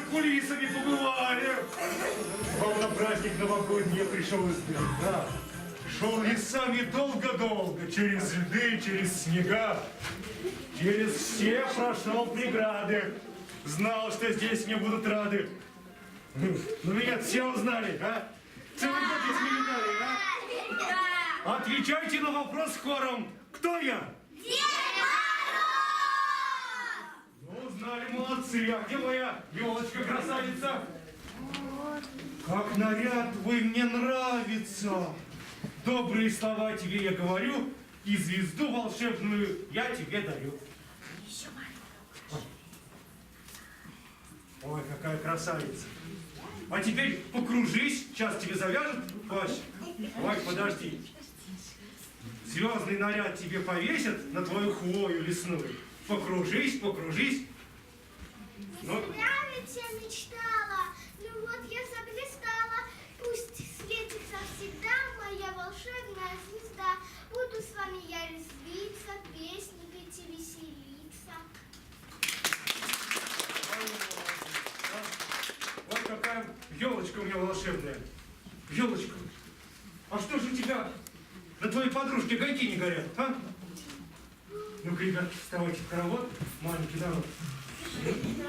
кулисами побывали. Вам на праздник новогодний я пришел издалека. Да. Шел лесами долго-долго, через льды, через снега. Через все прошел преграды. Знал, что здесь мне будут рады. Ну меня все узнали, а? Целый год видали, а? Отвечайте на вопрос хором. Кто я? Ну, А где моя елочка красавица? Как наряд вы мне нравится. Добрые слова тебе я говорю, и звезду волшебную я тебе дарю. Ой, какая красавица. А теперь покружись, сейчас тебе завяжут плащ. Ой, подожди. Звездный наряд тебе повесят на твою хвою лесную. Покружись, покружись. Ну, я мечтала, ну вот я заблистала. Пусть светится всегда моя волшебная звезда. Буду с вами я резвиться, песни петь и веселиться. вот какая елочка у меня волшебная. Елочка, а что же у тебя на твоей подружке гайки не горят, а? Ну-ка, ребят, вставайте в хоровод, маленький народ.